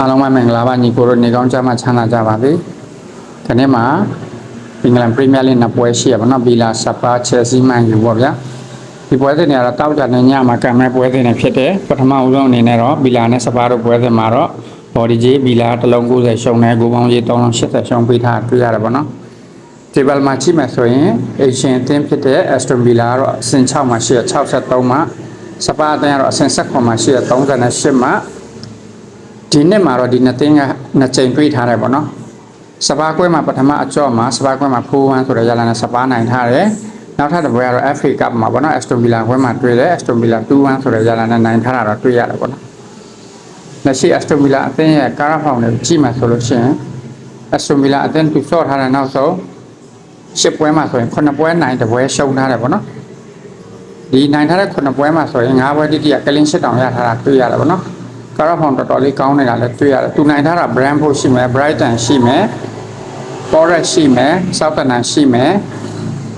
အားလုံးပဲမင်္ဂလာပါညီကိုတို့နေကောင်းကြမှာချမ်းသာကြပါစေဒီနေ့မှာအင်္ဂလန်ပရီးမီးယားလိနှစ်ပွဲရှိရပါတော့ဘီလာဆပ်ပါချယ်ဆီမန်ယူပေါ့ဗျာဒီပွဲစဉ်တွေကတော့တောက်ကြတဲ့ညမှာကံမဲ့ပွဲစဉ်တွေဖြစ်တယ်ပထမဦးဆုံးအနေနဲ့တော့ဘီလာနဲ့ဆပ်ပါတို့ပွဲစဉ်မှာတော့ဘော်ဒီဂျေဘီလာတစ်လုံး90ရှုံနဲ့ကိုပေါင်းကြီး380ရှုံပေးထားတွေ့ရတယ်ပေါ့နော်ဒီဘယ်မှာကြည့်မယ်ဆိုရင်အေရှင်အသင်းဖြစ်တဲ့ Aston Villa ကတော့အဆင့်6မှာရှိရ63မှာစပါအသင်းကတော့အဆင့်7မှာရှိရ38မှာ ဒီနှစ်မှာတော့ဒီနှစ်သင်းကနှစ်ချိန်တွေ့ထားတယ်ပေါ့နော်စပါးကွဲမှာပထမအကြော့မှာစပါးကွဲမှာ4-1ဆိုတဲ့ရလာနဲ့စပါးနိုင်ထားတယ်နောက်ထပ်တစ်ပွဲကတော့ FA Cup မှာပေါ့နော် Aston Villa ကွဲမှာတွေ့တယ် Aston Villa 2-1ဆိုတဲ့ရလာနဲ့နိုင်ထားတာတော့တွေ့ရတယ်ပေါ့နော်လက်ရှိ Aston Villa အသင်းရဲ့ကားဖောင်တွေကြည့်မှဆိုလို့ရှိရင် Aston Villa အသင်းသူဆော့ထားတဲ့နောက်ဆုံး10ပွဲမှာဆိုရင်9ပွဲနိုင်တစ်ပွဲရှုံးထားတယ်ပေါ့နော်ဒီနိုင်ထားတဲ့9ပွဲမှာဆိုရင်5ပွဲတိတိကကလင်းရှစ်တောင်ရထားတာတွေ့ရတယ်ပေါ့နော် ကာရာဖောင်တော်တော်လေးကောင်းနေတာလည်းတွေ့ရတယ်။သူနိုင်ထားတာ brand ဖို့ရှိမယ် Brighton ရှိမယ် Forest ရှိမယ် Southampton ရှိမယ်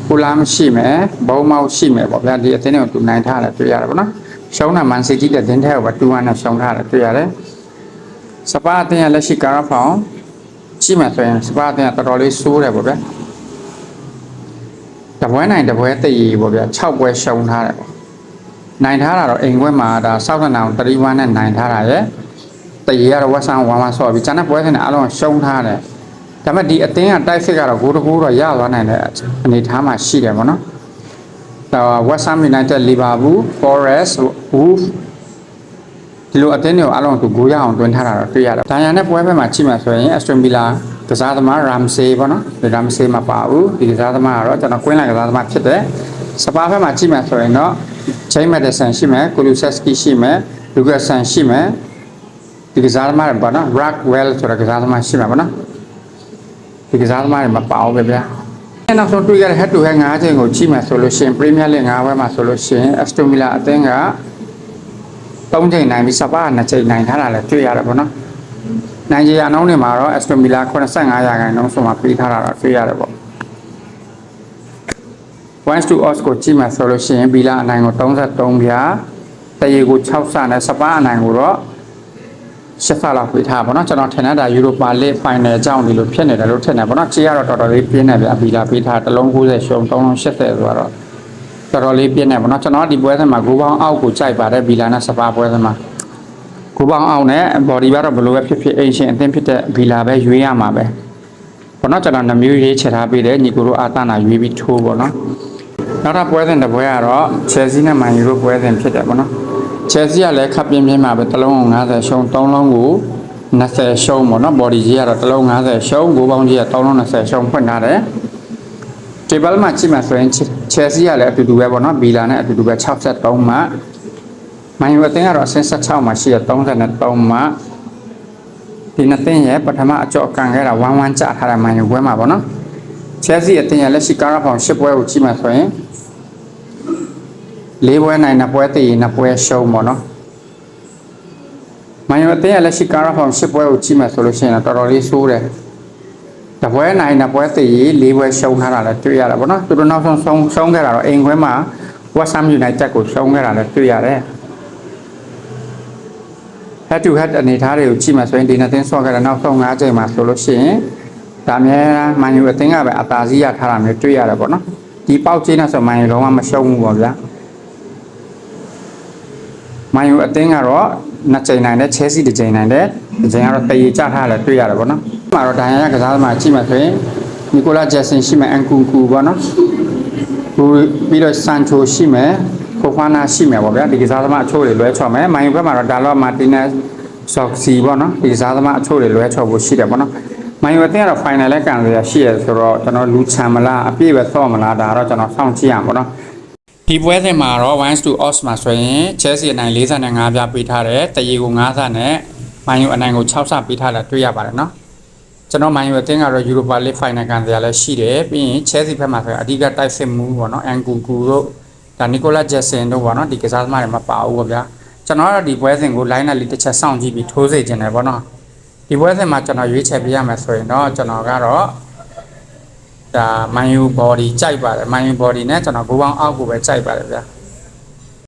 Fulham ရှိမယ် Bournemouth ရှိမယ်ပေါ့ဗျာဒီအသင်းတွေကိုသူနိုင်ထားတယ်တွေ့ရတယ်ပေါ့နော်။ရှုံးတာ Man City တဲ့တင်းထဲကိုပဲ2-1နဲ့ရှုံးထားတယ်တွေ့ရတယ်။စပါအသင်းရဲ့လက်ရှိကာရာဖောင်ရှိမှဆိုရင်စပါအသင်းကတော်တော်လေးဆိုးတယ်ပေါ့ဗျာ။တပွဲနိုင်တပွဲတည်ပေါ့ဗျာ6ပွဲရှုံးထားတယ်ပေါ့ နိုင်ထားတာတော့အိမ်ခွဲမှာဒါစောက်တနာကို31နဲ့နိုင်ထားတာရဲ့တရေကတော့ဝက်ဆန်1 1ဆော့ပြီးကျန်တဲ့ပွဲစဉ်တွေအားလုံးရှုံးထားတယ်ဒါပေမဲ့ဒီအသင်းကတိုက်စစ်ကတော့ဂိုးတကူတော့ရသွားနိုင်တဲ့အနေအထားမှာရှိတယ်ပေါ့နော်ဒါဝက်ဆန်ယူနိုက်တက်လီဗာပူးဖော်ရက်စ်ဝူဖ်ဒီလိုအသင်းတွေကိုအားလုံးသူဂိုးရအောင်တွင်းထားတာတော့တွေ့ရတယ်ဒါရန်တဲ့ပွဲဘက်မှာကြည့်မှဆိုရင်အက်စတွန်ဗီလာကစားသမားရမ်ဆေးပေါ့နော်ဒီရမ်ဆေးမပါဘူးဒီကစားသမားကတော့ကျွန်တော်ကွင်းလိုက်ကစားသမားဖြစ်တယ် စပါးဘက်မှာကြည့်မှဆိုရင်တော့ချိန်မက်ဒဆန်ရှိမယ်ကိုလူဆက်စကီရှိမယ်လူကဆန်ရှိမယ်ဒီကစားသမားတွေပေါ့နော် Rock Well ဆိုတဲ့ကစားသမားရှိမှာပေါ့နော်ဒီကစားသမားတွေမပါဘူးပဲဗျာနောက်ဆုံးတွေ့ရတဲ့ head to head ၅ချိန်ကိုကြည့်မှဆိုလို့ရှိရင် Premier League ၅ဘက်မှာဆိုလို့ရှိရင် Aston Villa အသင်းက၃ချိန်နိုင်ပြီးစပါး၂ချိန်နိုင်ထားတာလည်းတွေ့ရတယ်ပေါ့နော်နိုင်ဂျီယာနှုန်းတွေမှာတော့ Aston Villa 85ရာခိုင်နှုန်းဆိုမှပေးထားတာတော့တွေ့ရတယ်ပေါ့ 1 to odds ကိုကြည့်မှဆိုလို့ရှိရင်ဘီလာအနိုင်ကို33ပြားတရေကို6ဆနဲ့စပါးအနိုင်ကိုတော့8ဆလောက်ပေးထားပါတော့ကျွန်တော်ထင်တာယူရိုပါလစ်ဖိုင်နယ်အကြောင်းဒီလိုဖြစ်နေတယ်လို့ထင်တယ်ပေါ့နော်ချေကတော့တော်တော်လေးပြင်းနေဗျာဘီလာပေးထားတစ်လုံး90ရှုံး3လုံး80ဆိုတော့တော်တော်လေးပြင်းနေပေါ့နော်ကျွန်တော်ဒီပွဲစဉ်မှာဂိုးပေါင်းအောက်ကိုကြိုက်ပါတယ်ဘီလာနဲ့စပါးပွဲစဉ်မှာဂိုးပေါင်းအောက်နဲ့ဘော်ဒီကတော့ဘယ်လိုပဲဖြစ်ဖြစ်အင်ရှင်အသင်းဖြစ်တဲ့ဘီလာပဲရွေးရမှာပဲပေါ့နော်ကျွန်တော်နှမျိုးရေးချက်ထားပေးတယ်ညီကိုတို့အာသနာရွေးပြီးထိုးပေါ့နော် နောက်ထပ်ပွဲစဉ်တစ်ပွဲကတော့ Chelsea နဲ့ Man U တို့ပွဲစဉ်ဖြစ်တယ်ပေါ့နော် Chelsea ကလည်းခပ်ပြင်းပြင်းမှာပဲတစ်လုံးကို90ရှုံး3လုံးကို20ရှုံးပေါ့နော် body ကြီးကတော့တစ်လုံး90ရှုံးကိုပေါင်းကြီးက3လုံး20ရှုံးဖွင့်ထားတယ် table မှာကြည့်မှဆိုရင် Chelsea ကလည်းအတူတူပဲပေါ့နော် Villa နဲ့အတူတူပဲ63မှ Man U အသင်းကတော့အဆင့်16မှာရှိရ33မှဒီနှစ်သင်းရဲ့ပထမအကြော့ကန်ခဲ့တာ1-1ကျထားတဲ့ Man U ပွဲမှာပေါ့နော် Chelsea အသင်းရဲ့လက်ရှိကာရာဖောင်10ပွဲကိုကြည့်မှဆိုရင် ၄ပွဲနိုင်နှစ်ပွဲတည်နှစ်ပွဲရှုံးပေါ့နော်မန်ယူအသင်းရဲ့လက်ရှိကာရာဖောင်10ပွဲကိုကြည့်မှဆိုလို့ရှိရင်တော့တော်တော်လေးဆိုးတယ်တပွဲနိုင်နှစ်ပွဲတည်၄ပွဲရှုံးထားတာလည်းတွေ့ရတာပေါ့နော်သူတို့နောက်ဆုံးဆုံးရှုံးခဲ့တာတော့အိမ်ခွဲမှာ West Ham United ကိုရှုံးခဲ့တာလည်းတွေ့ရတယ် head to head အနေထားတွေကိုကြည့်မှဆိုရင်ဒီနှစ်သင်းဆော့ခဲ့တဲ့နောက်ဆုံး၅ချိန်မှာဆိုလို့ရှိရင်ဒါအများမန်ယူအသင်းကပဲအသာစီးရထားတာမျိုးတွေ့ရတယ်ပေါ့နော်ဒီပေါက်ချင်းနဲ့ဆိုမန်ယူလုံးဝမရှုံးဘူးပေါ့ဗျာ မန်ယူအသင်းကတော့နှစ်ချိန်နိုင်တယ်ချဲစီတစ်ချိန်နိုင်တယ်တစ်ချိန်ကတော့တရေချထားတယ်တွေ့ရတယ်ပေါ့နော်ဒီမှာတော့ဒိုင်ယာကစားသမားကြည့်မှဆိုရင်နီကိုလာဂျက်ဆင်ရှိမယ်အန်ကူကူပေါ့နော်ဟိုပြီးတော့ဆန်ချိုရှိမယ်ဖိုဖာနာရှိမယ်ပေါ့ဗျာဒီကစားသမားအချို့တွေလွဲချော်မယ်မန်ယူဘက်မှာတော့ဒါလောမာတင်နက်ဆော့စီပေါ့နော်ဒီကစားသမားအချို့တွေလွဲချော်ဖို့ရှိတယ်ပေါ့နော်မန်ယူအသင်းကတော့ final လဲကန်စရာရှိရဆိုတော့ကျွန်တော်လူချမ်းမလားအပြည့်ပဲဆော့မလားဒါတော့ကျွန်တော်စောင့်ကြည့်ရမှာပေါ့နော် ဒီပွဲစဉ်မှာတော့1 to odds မှာဆိုရင် Chelsea အနိုင်45ပြပေးထားတယ်တရေကို9ဆနဲ့မန်ယူအနိုင်ကို6ဆပေးထားတာတွေ့ရပါတယ်နော်ကျွန်တော်မန်ယူအသင်းကတော့ Europa League final ကန်စရာလည်းရှိတယ်ပြီးရင် Chelsea ဘက်မှာဆိုရင်အဓိကတိုက်စစ်မှုပေါ့နော်အန်ကူကူတို့ဒါနီကိုလာဂျက်ဆင်တို့ပေါ့နော်ဒီကစားသမားတွေမပါဘူးပေါ့ဗျာကျွန်တော်ကတော့ဒီပွဲစဉ်ကို line နဲ့လေးတစ်ချက်စောင့်ကြည့်ပြီးထိုးစေချင်တယ်ပေါ့နော်ဒီပွဲစဉ်မှာကျွန်တော်ရွေးချယ်ပေးရမယ်ဆိုရင်တော့ကျွန်တော်ကတော့ ဒါ Man U body ကြိုက်ပါတယ် Man U body နဲ့ကျွန်တော်ဘူပေါင်းအောက်ကိုပဲကြိုက်ပါတယ်ဗျာ